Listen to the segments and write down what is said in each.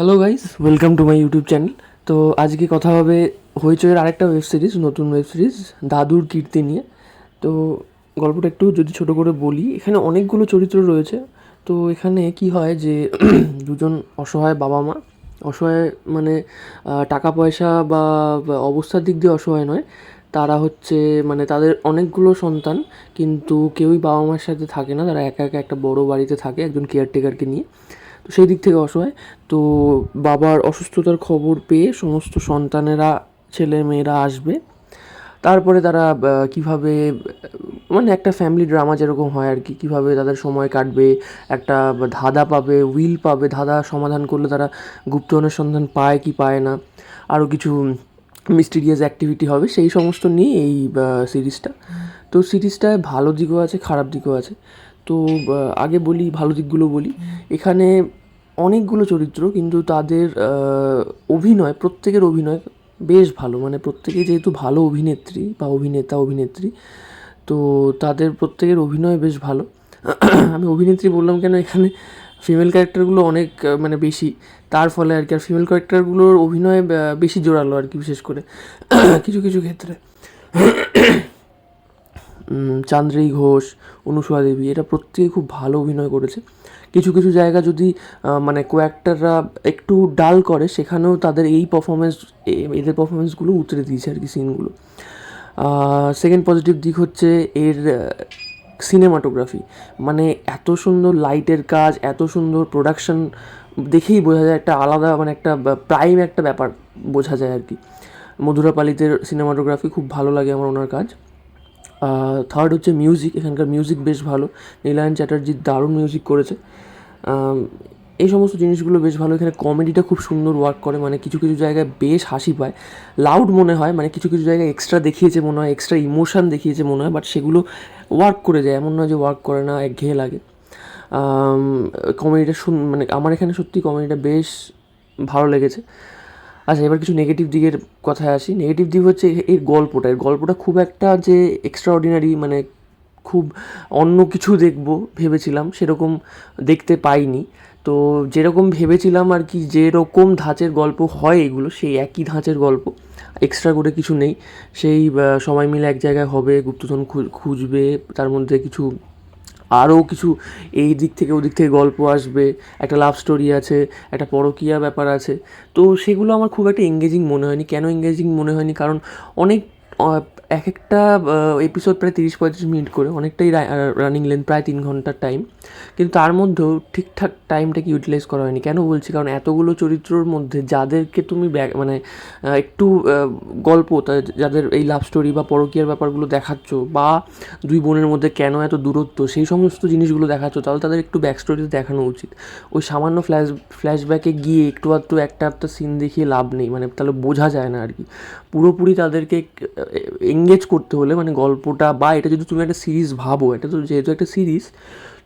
Hello guys welcome to my YouTube channel তো আজকে কথা হবে হইচইয়ের আরেকটা ওয়েব সিরিজ নতুন ওয়েব সিরিজ দাদুর কীর্তি নিয়ে। তো গল্পটা একটু যদি ছোট করে বলি, এখানে অনেকগুলো চরিত্র রয়েছে। তো এখানে কি হয় যে দুজন অসহায় বাবা মা অসহায় মানে টাকা পয়সা বা অবস্থার দিক দিয়ে অসহায় নয়। তারা হচ্ছে মানে তাদের অনেকগুলো সন্তান, কিন্তু কেউই বাবা মার সাথে থাকে না। তারা একা একা একটা বড় বাড়িতে থাকে, একজন কেয়ারটেকারকে নিয়ে। সেই দিক থেকে অসহায়। তো বাবার অসুস্থতার খবর পেয়ে সমস্ত সন্তানেরা ছেলে মেয়েরা আসবে। তারপরে তারা কীভাবে মানে একটা ফ্যামিলি ড্রামা যেরকম হয় আর কি, কীভাবে তাদের সময় কাটবে, একটা ধাঁধা পাবে উইল পাবে, ধাঁধা সমাধান করলে তারা গুপ্ত অনুসন্ধান পায় কি পায় না, আরও কিছু মিস্টিরিয়াস অ্যাক্টিভিটি হবে, সেই সমস্ত নিয়ে এই সিরিজটা তো সিরিজটায় ভালো দিকও আছে, খারাপ দিকও আছে। তো আগে বলি, ভালো দিকগুলো বলি। এখানে অনেকগুলো চরিত্র, কিন্তু তাদের অভিনয়, প্রত্যেকের অভিনয় বেশ ভালো। মানে প্রত্যেকে যেহেতু ভালো অভিনেত্রী বা অভিনেতা, অভিনেত্রী, তো তাদের প্রত্যেকের অভিনয় বেশ ভালো। আমি অভিনেত্রী বললাম কেন? এখানে ফিমেল ক্যারেক্টারগুলো অনেক মানে বেশি। তার ফলে আর কি, আর ফিমেল ক্যারেক্টারগুলোর অভিনয় বেশি জোরালো আর কি, বিশেষ করে। কিছু কিছু ক্ষেত্রে। উম, চান্দ্রেই ঘোষ অনুসুয়া দেবী এটা প্রত্যেকে খুব ভালো অভিনয় করেছে। কিছু কিছু জায়গা যদি মানে কোয়াক্টাররা একটু ডাল করে সেখানেও তাদের এই পারফরমেন্স এদের পারফরমেন্সগুলো উতরে দিয়েছে আর কি সিনগুলো সেকেন্ড পজিটিভ দিক হচ্ছে এর সিনেমাটোগ্রাফি মানে এত সুন্দর লাইটের কাজ এত সুন্দর প্রোডাকশন দেখেই বোঝা যায় একটা আলাদা মানে একটা প্রাইম একটা ব্যাপার বোঝা যায় আর কি। মধুরা পালিতের সিনেমাটোগ্রাফি খুব ভালো লাগে আমার ওনার কাজ। থার্ড হচ্ছে মিউজিক এখানকার মিউজিক বেশ ভালো। নীলায়ন চ্যাটার্জি দারুণ মিউজিক করেছে। এই সমস্ত জিনিসগুলো বেশ ভালো। এখানে কমেডিটা খুব সুন্দর ওয়ার্ক করে মানে কিছু কিছু জায়গায় বেশ হাসি পায়। লাউড মনে হয় মানে কিছু কিছু জায়গায় এক্সট্রা দেখিয়েছে মনে হয় এক্সট্রা ইমোশান দেখিয়েছে মনে হয় বাট সেগুলো ওয়ার্ক করে যায়। এমন নয় যে ওয়ার্ক করে না, একঘেয়ে লাগে। কমেডিটা শুন মানে আমার এখানে সত্যি কমেডিটা বেশ ভালো লেগেছে। আচ্ছা এবার কিছু নেগেটিভ দিকের কথায় আসি। নেগেটিভ দিক হচ্ছে এর গল্পটা। এর গল্পটা খুব একটা যে এক্সট্রা অর্ডিনারি মানে খুব অন্য কিছু দেখব ভেবেছিলাম, সেরকম দেখতে পাইনি। তো যেরকম ভেবেছিলাম আর কি, যেরকম ধাঁচের গল্প হয় এগুলো, সেই একই ধাঁচের গল্প। এক্সট্রা করে কিছু নেই। সেই সবাই মিলে এক জায়গায় হবে, গুপ্তধন খুঁজবে, তার মধ্যে কিছু আরও কিছু এই দিক থেকে ওদিক থেকে গল্প আসবে, একটা লাভ স্টোরি আছে, একটা পরকীয়া ব্যাপার আছে। তো সেগুলো আমার খুব একটা এঙ্গেজিং মনে হয়নি। কেন এঙ্গেজিং মনে হয়নি? কারণ অনেক এক একটা এপিসোড প্রায় তিরিশ, পঁয়ত্রিশ মিনিট করে, অনেকটাই রানিং লেন্থ প্রায় তিন ঘণ্টার টাইম কিন্তু তার মধ্যেও ঠিকঠাক টাইমটাকে ইউটিলাইজ করা হয়নি। কেন বলছি? কারণ এতগুলো চরিত্রর মধ্যে যাদেরকে তুমি মানে একটু গল্প যাদের এই লাভ স্টোরি বা পরকীয়ার ব্যাপারগুলো দেখাচ্ছ, বা দুই বোনের মধ্যে কেন এত দূরত্ব, সেই সমস্ত জিনিসগুলো দেখাচ্ছ, তাহলে তাদের একটু ব্যাক স্টোরি দেখানো উচিত। ওই সামান্য ফ্ল্যাশ ফ্ল্যাশব্যাকে গিয়ে একটু আধটু একটা একটা সিন দেখিয়ে লাভ নেই। মানে তাহলে বোঝা যায় না আর কি। পুরোপুরি তাদেরকে এঙ্গেজ করতে হলে মানে গল্পটা বা এটা যদি তুমি একটা সিরিজ ভাবো, এটা তো যেহেতু একটা সিরিজ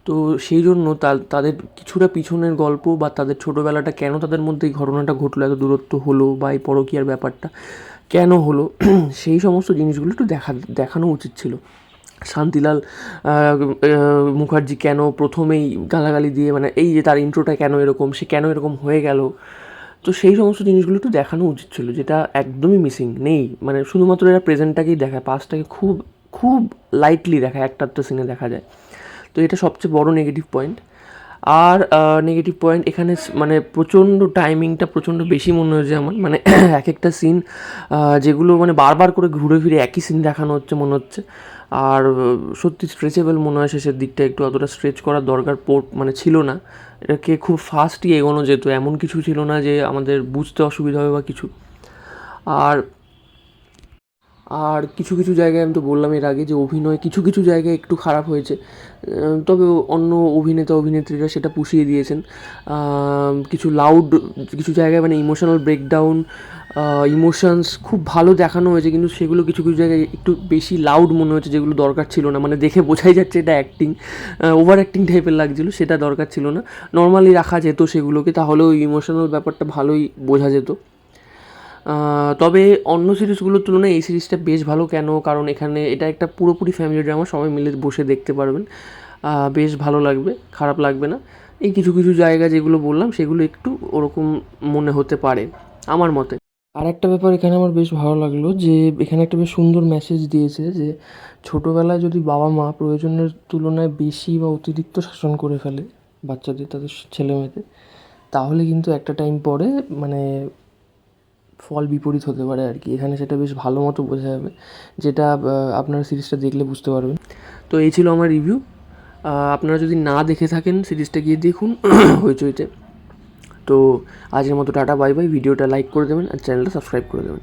তো সেই জন্য তাদের কিছুটা পিছনের গল্প বা তাদের ছোটোবেলাটা কেন তাদের মধ্যে এই ঘটনাটা ঘটলো, এত দূরত্ব হলো বা এই পরকীয়ার ব্যাপারটা কেন হলো, সেই সমস্ত জিনিসগুলো একটু দেখা, দেখানো উচিত ছিল। শান্তিলাল মুখার্জি কেন প্রথমেই গালাগালি দিয়ে মানে এই যে তার ইন্ট্রোটা কেন এরকম, সে কেন এরকম হয়ে গেল তো সেই সমস্ত জিনিসগুলো একটু দেখানো উচিত ছিল, যেটা একদমই মিসিং নেই। মানে শুধুমাত্র এরা প্রেজেন্টটাকেই দেখায় পাস্টটাকে খুব খুব লাইটলি দেখায় একটা একটা সিনে দেখা যায়। তো এটা সবচেয়ে বড় নেগেটিভ পয়েন্ট আর নেগেটিভ পয়েন্ট এখানে মানে প্রচণ্ড টাইমিংটা প্রচণ্ড বেশি মনে হয়েছে আমার। মানে এক একটা সিন যেগুলো মানে বারবার করে ঘুরে ফিরে একই সিন দেখানো হচ্ছে মনে হচ্ছে। আর সত্যি স্ট্রেচেবল মনে হয় শেষের দিকটা, একটু অতটা স্ট্রেচ করার দরকার পড় মানে ছিল না। এটাকে খুব ফাস্টই এগোনো যেত, এমন কিছু ছিল না যে আমাদের বুঝতে অসুবিধা হবে বা কিছু। আর আর কিছু কিছু জায়গায় আমি তো বললাম এর আগে যে অভিনয় কিছু কিছু জায়গায় একটু খারাপ হয়েছে। তবে অন্য অভিনেতা, অভিনেত্রীরা সেটা পুষিয়ে দিয়েছেন। কিছু লাউড কিছু জায়গায় মানে ইমোশনাল ব্রেকডাউন ইমোশনস খুব ভালো দেখানো হয়েছে, কিন্তু সেগুলো কিছু কিছু জায়গায় একটু বেশি লাউড মনে হচ্ছে যেগুলো দরকার ছিল না। মানে দেখে বোঝাই যাচ্ছে এটা অ্যাক্টিং ওভার অ্যাক্টিং টাইপের লাগছিল, সেটা দরকার ছিল না। নর্মালি রাখা যেত সেগুলোকে, তাহলেও ইমোশনাল ব্যাপারটা ভালোই বোঝা যেত। তবে অন্য সিরিজগুলোর তুলনায় এই সিরিজটা বেশ ভালো। কেন? কারণ এখানে এটা একটা পুরোপুরি ফ্যামিলি ড্রামা সবাই মিলে বসে দেখতে পারবেন। বেশ ভালো লাগবে, খারাপ লাগবে না। এই কিছু কিছু জায়গা যেগুলো বললাম, সেগুলো একটু ওরকম মনে হতে পারে, আমার মতে। আর একটা ব্যাপার এখানে আমার বেশ ভালো লাগল যে, এখানে একটা বেশ সুন্দর মেসেজ দিয়েছে যে, ছোটোবেলায় যদি বাবা মা প্রয়োজনের তুলনায় বেশি বা অতিরিক্ত শাসন করে ফেলে বাচ্চাদের, তাদের ছেলে মেয়েদের তাহলে কিন্তু একটা টাইম পরে মানে ফল বিপরীত হতে পারে আর কি। এখানে সেটা বেশ ভালো মতো বোঝা যাবে, যেটা আপনারা সিরিজটা দেখলে বুঝতে পারবেন। তো এই ছিল আমার রিভিউ আপনারা যদি না দেখে থাকেন সিরিজটা গিয়ে দেখুন হইচইতে। তো আজের মতো টাটা, বাই বাই। ভিডিওটা লাইক করে দেবেন আর চ্যানেলটা সাবস্ক্রাইব করে দেবেন।